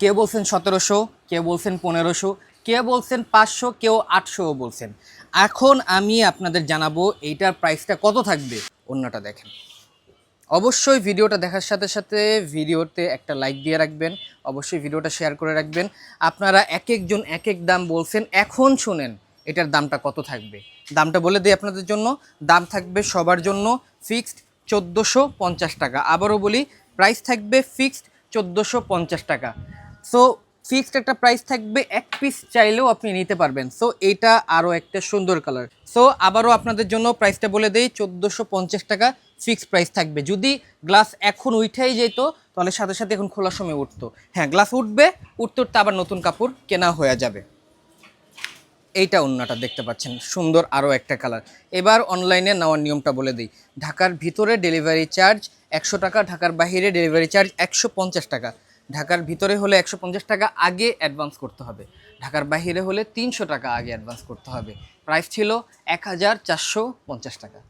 কেউ বলছেন সতেরোশো কেউ বলছেন পনেরোশো কেউ বলছেন পাঁচশো, কেউ আটশোও বলছেন। এখন আমি আপনাদের জানাব এইটার প্রাইসটা কত থাকবে। অন্যটা দেখেন। অবশ্যই ভিডিওটা দেখার সাথে সাথে ভিডিওতে একটা লাইক দিয়ে রাখবেন, অবশ্যই ভিডিওটা শেয়ার করে রাখবেন। আপনারা এক একজন এক এক দাম বলছেন, এখন শুনেন এটার দামটা কত থাকবে। দামটা বলে দিই আপনাদের জন্য, দাম থাকবে সবার জন্য ফিক্সড চোদ্দোশো টাকা। আবারও বলি প্রাইস থাকবে ফিক্সড চোদ্দোশো টাকা। সো ফিক্সড একটা প্রাইস থাকবে, এক পিস চাইলেও আপনি নিতে পারবেন। সো এটা আরও একটা সুন্দর কালার সো আবারও আপনাদের জন্য প্রাইসটা বলে দেই, চোদ্দোশো টাকা ফিক্সড প্রাইস থাকবে। যদি গ্লাস এখন উঠেই যেত, তাহলে সাথে সাথে এখন খোলার সময় উঠতো। হ্যাঁ গ্লাস উঠবে, উঠতে উঠতে আবার নতুন কাপড় কেনা হয়ে যাবে। এইটা অন্যটা দেখতে পাচ্ছেন, সুন্দর আরও একটা কালার এবার অনলাইনে নেওয়ার নিয়মটা বলে দিই। ঢাকার ভিতরে ডেলিভারি চার্জ একশো টাকা, ঢাকার বাইরে ডেলিভারি চার্জ একশো পঞ্চাশ টাকা। ঢাকার ভিতরে হলে একশো পঞ্চাশ টাকা আগে অ্যাডভান্স করতে হবে। ঢাকার বাহিরে হলে তিনশো টাকা আগে অ্যাডভান্স করতে হবে। প্রাইস ছিল এক হাজার চারশো পঞ্চাশ টাকা।